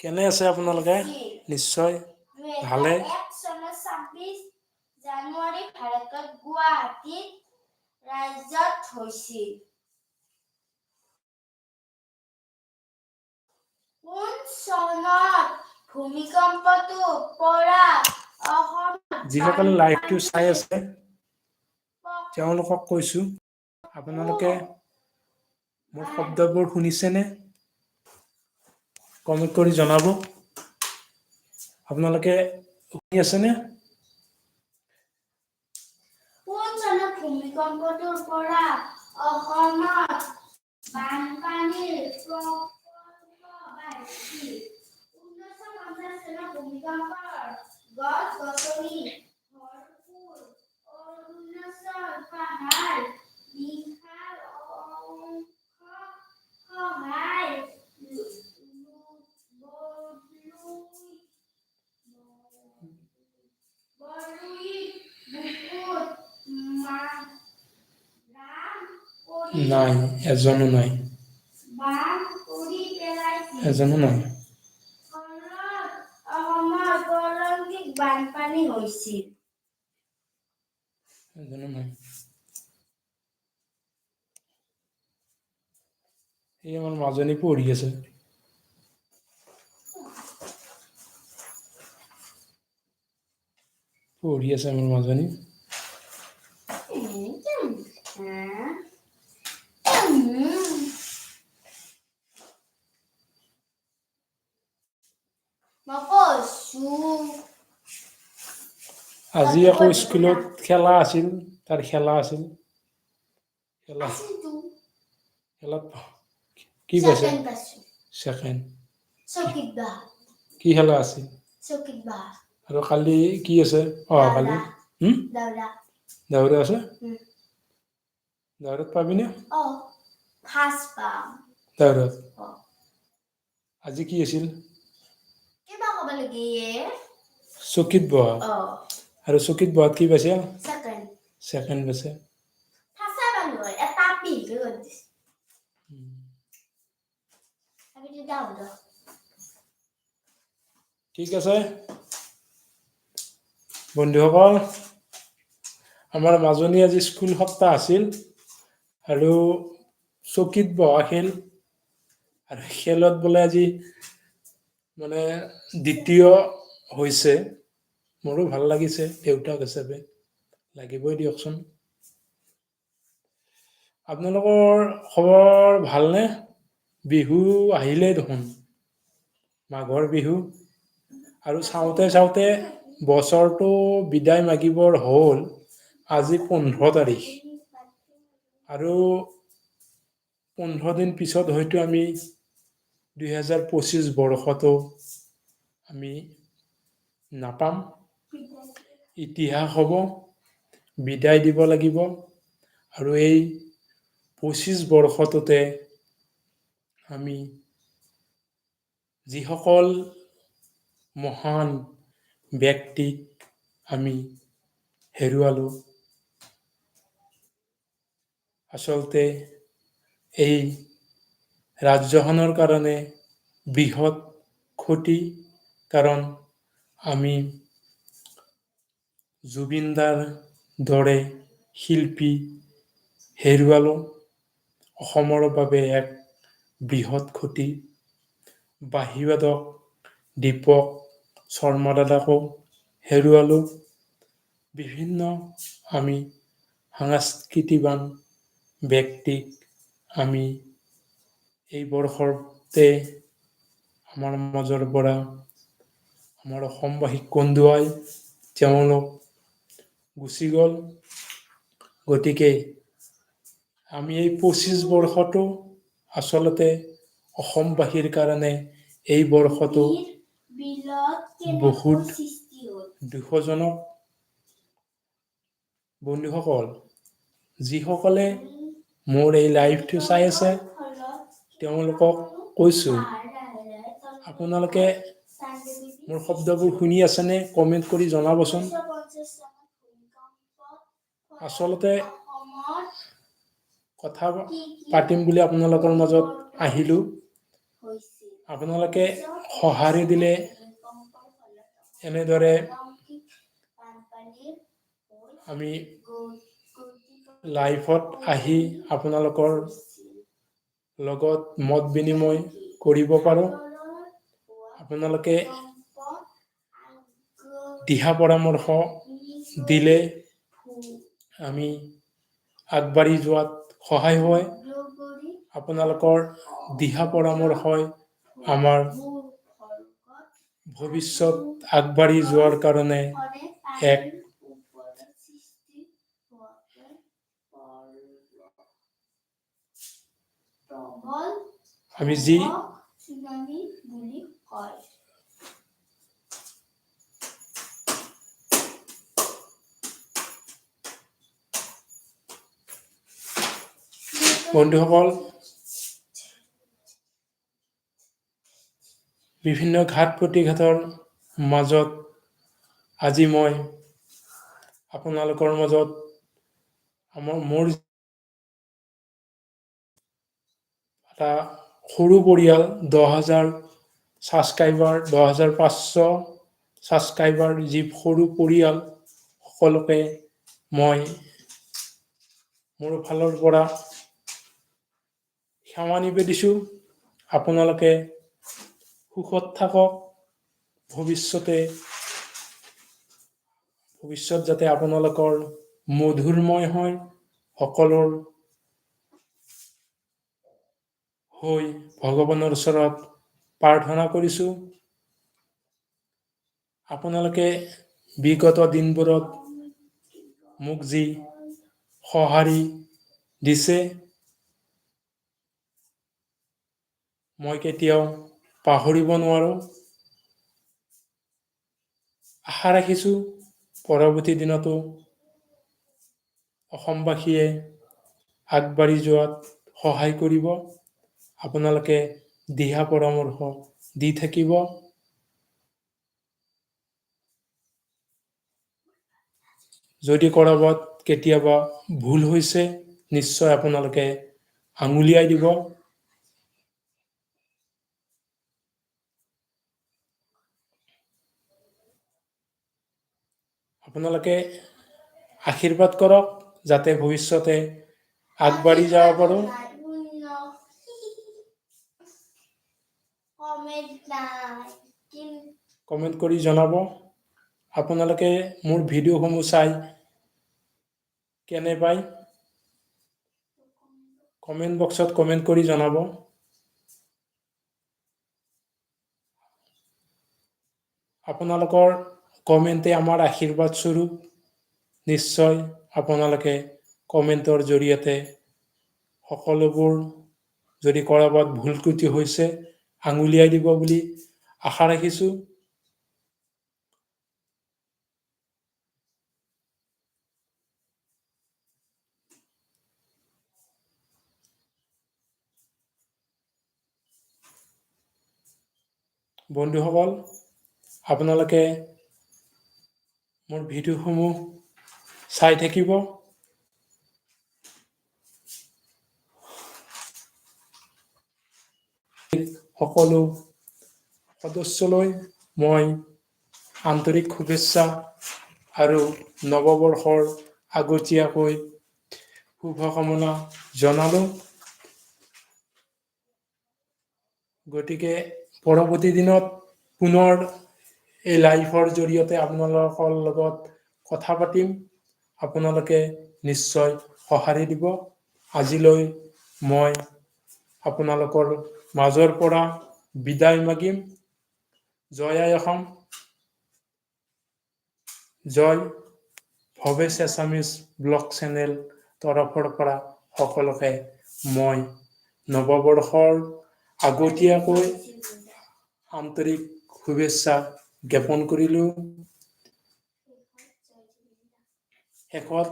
কেনে আছে আপোনালোকে? নিশ্চয়। ভালে। ভূমিকম্পটো পৰা যিসকলে লাইভটো চাই আছে তেওঁলোকক কৈছোঁ আপোনালোকে মোৰ শব্দবোৰ শুনিছেনে? কমেণ্ট কৰি জনাব। আপোনালোকে শুনি ভূমিকম্পটোৰ পৰা অসমত বানপানীৰ ঊনৈছশ পঞ্চাছ চনত ভূমিকম্পৰ গছ গছনি ভৰপূৰ। অৰুণাচল পাহাৰ নাই এজনো নাই এজনো নাই বানপানী হৈছিল এজনো নাই এই আমাৰ মাজনী পঢ়ি আছে পঢ়ি আছে আমাৰ মাজনী মই কৈছো আজি আকৌ স্কুলত খেলা আছিল তাৰ খেলা আছিল খেলা খেলাত কি পাইছে ছেকেণ্ড কি খেলা আছিল আৰু কালি কি আছে অ কালি দাউৰা আছে। দাউৰাত পাবিনে দাউৰাত আজি কি আছিল চকীত বহা আৰু চকীত বহাত কি পাইছে ছেকেণ্ড পাইছে ঠিক আছে বন্ধুসকল আমাৰ মাজনী আজি স্কুল সপ্তাহ আছিল আৰু চকীত বহা খেল আৰু খেলত বোলে আজি মানে দ্বিতীয় হৈছে মোৰো ভালো লাগিছে দেউতাক হিচাপে। লাগিবই দিয়কচোন। আপোনালোকৰ খবৰ ভালনে? বিহু আহিলেই দেখোন। মাঘৰ বিহু। আৰু চাওঁতে চাওঁতে বছৰটো বিদায় মাগিবৰ হ'ল আজি পোন্ধৰ তাৰিখ। আৰু পোন্ধৰ দিন পিছত হয়তো আমি দুহেজাৰ পঁচিছ বৰ্ষটো আমি নাপাম। ইতিহাস হ'ব, বিদায় দিব লাগিব আৰু এই পঁচিছ বৰ্ষটোতে আমি যিসকল মহান ব্যক্তিক আমি হেৰুৱালোঁ। আচলতে এই ৰাজ্যখনৰ কাৰণে বৃহৎ ক্ষতি কাৰণ আমি জুবিনদাৰ দৰে শিল্পী হেৰুৱালোঁ অসমৰ বাবে এক বৃহৎ ক্ষতি। বাঁহীবাদক দীপক শৰ্মা দাদাকো হেৰুৱালোঁ বিভিন্ন আমি সাংস্কৃতিবান ব্যক্তিক আমি এই বৰ্ষতে আমাৰ মাজৰ পৰা আমাৰ অসমবাসীক কন্দুৱাই, তেওঁলোক গুচি গ'ল। গতিকে আমি এই পঁচিছ বৰ্ষটো আচলতে অসমবাসীৰ কাৰণে এই বৰ্ষটো বহুত দুখজনক। বন্ধুসকল, যিসকলে মোৰ এই লাইভটো চাই আছে, তেওঁলোকক কৈছোঁ, আপোনালোকে মোৰ শব্দবোৰ শুনি আছেনে? কমেণ্ট কৰি জনাবচোন। আচলতে কথা পাতিম বুলি আপোনালোকৰ মাজত আহিলোঁ। আপোনালোকে সঁহাৰি দিলে এনেদৰে আমি লাইভত আহি আপোনালোকৰ লগত মত বিনিময় কৰিব পাৰোঁ। আপোনালোকে দিহা পৰামৰ্শ দিলে আমি আগবাঢ়ি যোৱাত সহায় হয়। আপোনালোকৰ দিহা পৰামৰ্শই আমাৰ ভৱিষ্যত আগবাঢ়ি যোৱাৰ কাৰণে এক আমি যি বন্ধুসকল বিভিন্ন ঘাত প্ৰতিঘাতৰ মাজত আজি মই আপোনালোকৰ মাজত আমাৰ মোৰ এটা সৰু পৰিয়াল দহ হাজাৰ ছাবস্ক্ৰাইবাৰ দহ হাজাৰ পাঁচশ ছাবস্ক্ৰাইবাৰ যি সৰু পৰিয়াল সকলোকে মই মোৰ ফালৰ পৰা সেৱা নিবেদিছোঁ আপোনালোকে সুখত থাকক। ভৱিষ্যতে, ভৱিষ্যত যাতে আপোনালোকৰ মধুৰময় হয়, সকলোৰ হৈ ভগৱানৰ ওচৰত প্ৰাৰ্থনা কৰিছোঁ। আপোনালোকে বিগত দিনবোৰত মোক যি সঁহাৰি দিছে মই কেতিয়াও পাহৰিব নোৱাৰোঁ। আশা ৰাখিছোঁ পৰৱৰ্তী দিনতো অসমবাসীয়ে আগবাঢ়ি যোৱাত সহায় কৰিব। আপোনালোকে দিহা পৰামৰ্শ দি থাকিব। যদি ক'ৰবাত কেতিয়াবা ভুল হৈছে নিশ্চয় আপোনালোকে আঙুলিয়াই দিব। আপোনালোকে আশীৰ্বাদ কৰক যাতে ভৱিষ্যতে আগবাঢ়ি যাব পাৰোঁ। কমেণ্ট কৰি জনাব। আপোনালোকে মোৰ ভিডিঅ'সমূহ চাই কেনে পায় কমেণ্ট বক্সত কমেণ্ট কৰি জনাব। আপোনালোকৰ কমেণ্টে আমাৰ আশীৰ্বাদ স্বৰূপ। নিশ্চয় আপোনালোকে কমেণ্টৰ জৰিয়তে সকলোবোৰ যদি ক'ৰবাত ভুল ক্ৰুটি হৈছে, আঙুলিয়াই দিব বুলি আশা ৰাখিছোঁ। বন্ধুসকল, আপোনালোকে মোৰ ভিডিঅ'সমূহ চাই থাকিব। সকলো সদস্যলৈ মই আন্তৰিক শুভেচ্ছা আৰু নৱবৰ্ষৰ আগতীয়াকৈ শুভকামনা জনালোঁ। গতিকে পৰৱৰ্তী দিনত পুনৰ এই লাইভৰ জৰিয়তে আপোনালোকৰ লগত কথা পাতিম। আপোনালোকে নিশ্চয় সঁহাৰি দিব। আজিলৈ মই আপোনালোকৰ মাজৰ পৰা বিদায় মাগিম। জয় আই অসম। জয় ভৱেশ এছামিজ ব্লগ চেনেল তৰফৰ পৰা সকলোকে মই নৱবৰ্ষৰ আগতীয়াকৈ আন্তৰিক শুভেচ্ছা জ্ঞাপন কৰিলোঁ। শেষত